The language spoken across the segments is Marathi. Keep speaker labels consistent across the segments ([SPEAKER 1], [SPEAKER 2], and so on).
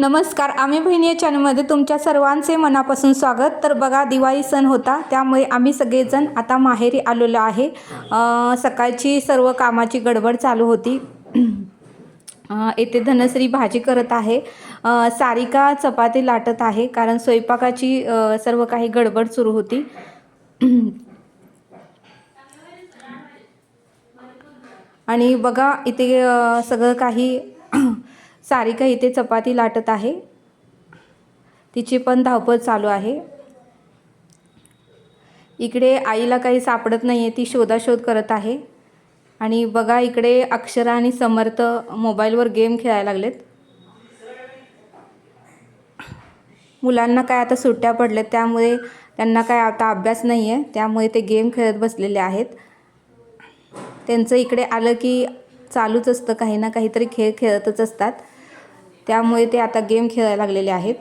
[SPEAKER 1] नमस्कार आम्ही बहिणी या चॅनलमध्ये तुमच्या सर्वांचे मनापासून स्वागत. तर बघा दिवाळी सण होता त्यामुळे आम्ही सगळेजण आता माहेरी आलेलो आहे. सकाळची सर्व कामाची गडबड चालू होती. येथे धनश्री भाजी करत आहे. सारिका चपाती लाटत आहे कारण स्वयंपाकाची सर्व काही गडबड सुरू होती. आणि बघा इथे सगळं काही सारिका इथे चपाती लाटत आहे. तिची पण धावपळ चालू आहे. इकडे आईला काही सापडत नाही आहे ती शोधाशोध करत आहे. आणि बघा इकडे अक्षरा आणि समर्थ मोबाईलवर गेम खेळायला लागलेत. मुलांना काय आता सुट्ट्या पडल्यात त्यामुळे त्यांना काय आता अभ्यास नाही आहे त्यामुळे ते गेम खेळत बसलेले आहेत. त्यांचं इकडे आलं की चालूच असतं काही ना काहीतरी खेळ खेळतच असतात. त्यामुळे ते आता गेम खेळायला लागलेले आहेत.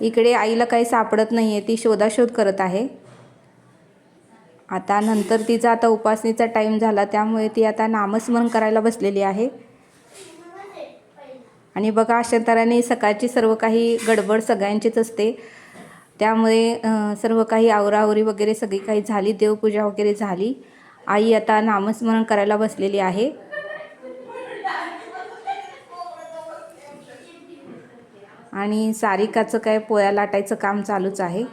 [SPEAKER 1] इकडे आईला काही सापडत नाही आहे ती शोधाशोध करत आहे. आता नंतर तिचा आता उपासनेचा टाईम झाला त्यामुळे ती आता नामस्मरण करायला बसलेली आहे. आणि बघा अशा तऱ्हेने सकाळची सर्व काही गडबड सगळ्यांचीच असते. त्यामुळे सर्व काही आवराआवरी वगैरे सगळी काही झाली देवपूजा वगैरे झाली. आई आता नामस्मरण करायला बसलेली आहे. आणि सारिकाचं काय पोळ्या लाटायचं काम चालूच आहे.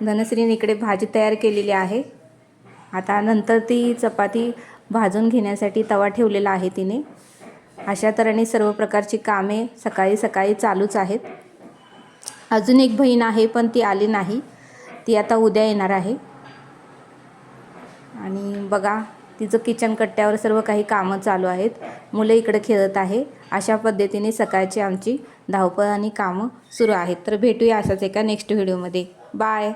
[SPEAKER 1] धनश्रीने इकडे भाजी तयार केलेली आहे. आता नंतर ती चपाती भाजून घेण्यासाठी तवा ठेवलेला आहे तिने. अशा तऱ्हेने सर्व प्रकारची कामे सकाळी सकाळी चालूच आहेत. अजून एक बहीण आहे पण ती आली नाही. ती आता उद्या येणार आहे. आणि बघा तिचं किचन कट्ट्यावर सर्व काही कामं चालू आहेत. मुलं इकडं खेळत आहे. अशा पद्धतीने सकाळची आमची धावपळ आणि कामं सुरू आहेत. तर भेटूया अशाच एका नेक्स्ट व्हिडिओमध्ये बाय